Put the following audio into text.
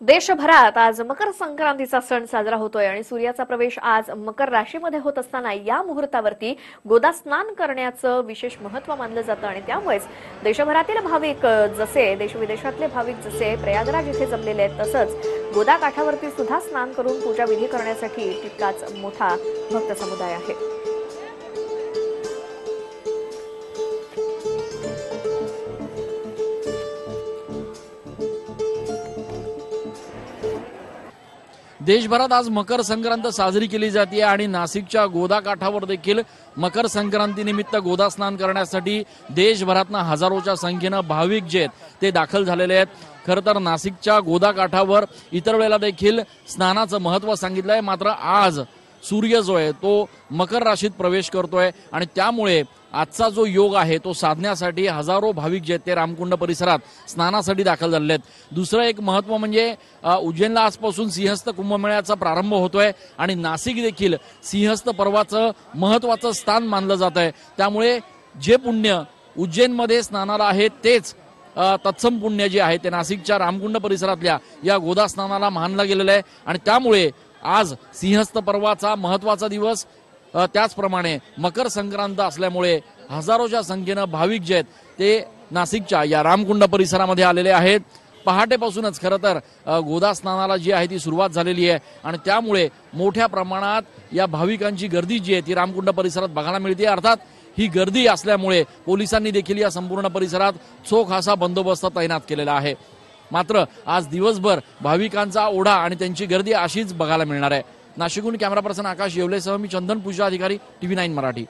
देशभरात आज मकर संक्रांतीचा सण साजरा होतोय आणि सूर्याचा प्रवेश आज मकर राशीमध्ये होत असताना या मुहूर्तावरती गोदा स्नान करण्याचं विशेष महत्त्व मानलं जातं आणि त्यामुळेच देशभरातील भाविक जसे देशविदेशातले भाविक जसे प्रयागराज इथे जमलेले आहेत तसंच गोदा काठावरती सुद्धा स्नान करून पूजा विधी करण्यासाठी तितकाच मोठा भक्त समुदाय आहे. देशभरात आज मकर संक्रांत साजरी केली जाते आणि नाशिकच्या गोदा काठावर देखील मकर संक्रांतीनिमित्त गोदा स्नान करण्यासाठी देशभरातनं हजारोच्या संख्येनं भाविक जे आहेत ते दाखल झालेले आहेत. खरं तर नाशिकच्या गोदा काठावर इतर वेळेला देखील स्नानाचं महत्त्व सांगितलं आहे. मात्र आज सूर्य जो आहे तो मकर राशीत प्रवेश करतोय आणि त्यामुळे आजचा जो योग आहे तो साधण्यासाठी हजारो भाविक जे आहेत ते रामकुंड परिसरात स्नानासाठी दाखल झालेले आहेत. दुसरं एक महत्त्व म्हणजे उज्जैनला आजपासून सिंहस्थ कुंभमेळ्याचा प्रारंभ होतोय आणि नाशिक देखील सिंहस्थ पर्वाचं महत्वाचं स्थान मानलं जात आहे. त्यामुळे जे पुण्य उज्जैनमध्ये स्नानाला आहे तेच तत्सम पुण्य जे आहे ते नाशिकच्या रामकुंड परिसरातल्या या गोदा स्नानाला मानलं गेलेलं आहे. आणि त्यामुळे आज सिंहस्थ पर्वाचा महत्त्वाचा दिवस त्याचप्रमाणे मकर संक्रांत असल्यामुळे हजारोच्या संख्येनं भाविक जे आहेत ते नाशिकच्या या रामकुंड परिसरामध्ये आलेले आहेत. पहाटेपासूनच खरं तर गोदा स्नानाला जी आहे ती सुरुवात झालेली आहे आणि त्यामुळे मोठ्या प्रमाणात या भाविकांची गर्दी जी आहे ती रामकुंड परिसरात बघायला मिळते. अर्थात ही गर्दी असल्यामुळे पोलिसांनी देखील या संपूर्ण परिसरात चोख असा बंदोबस्त तैनात केलेला आहे. मात्र आज दिवसभर भाविकांचा ओढा आणि त्यांची गर्दी अशीच बघायला मिळणार आहे. नाशिकहून कॅमेरा पर्सन आकाश येवलेसह मी चंदन पूजा अधिकारी टीव्ही नाईन मराठी.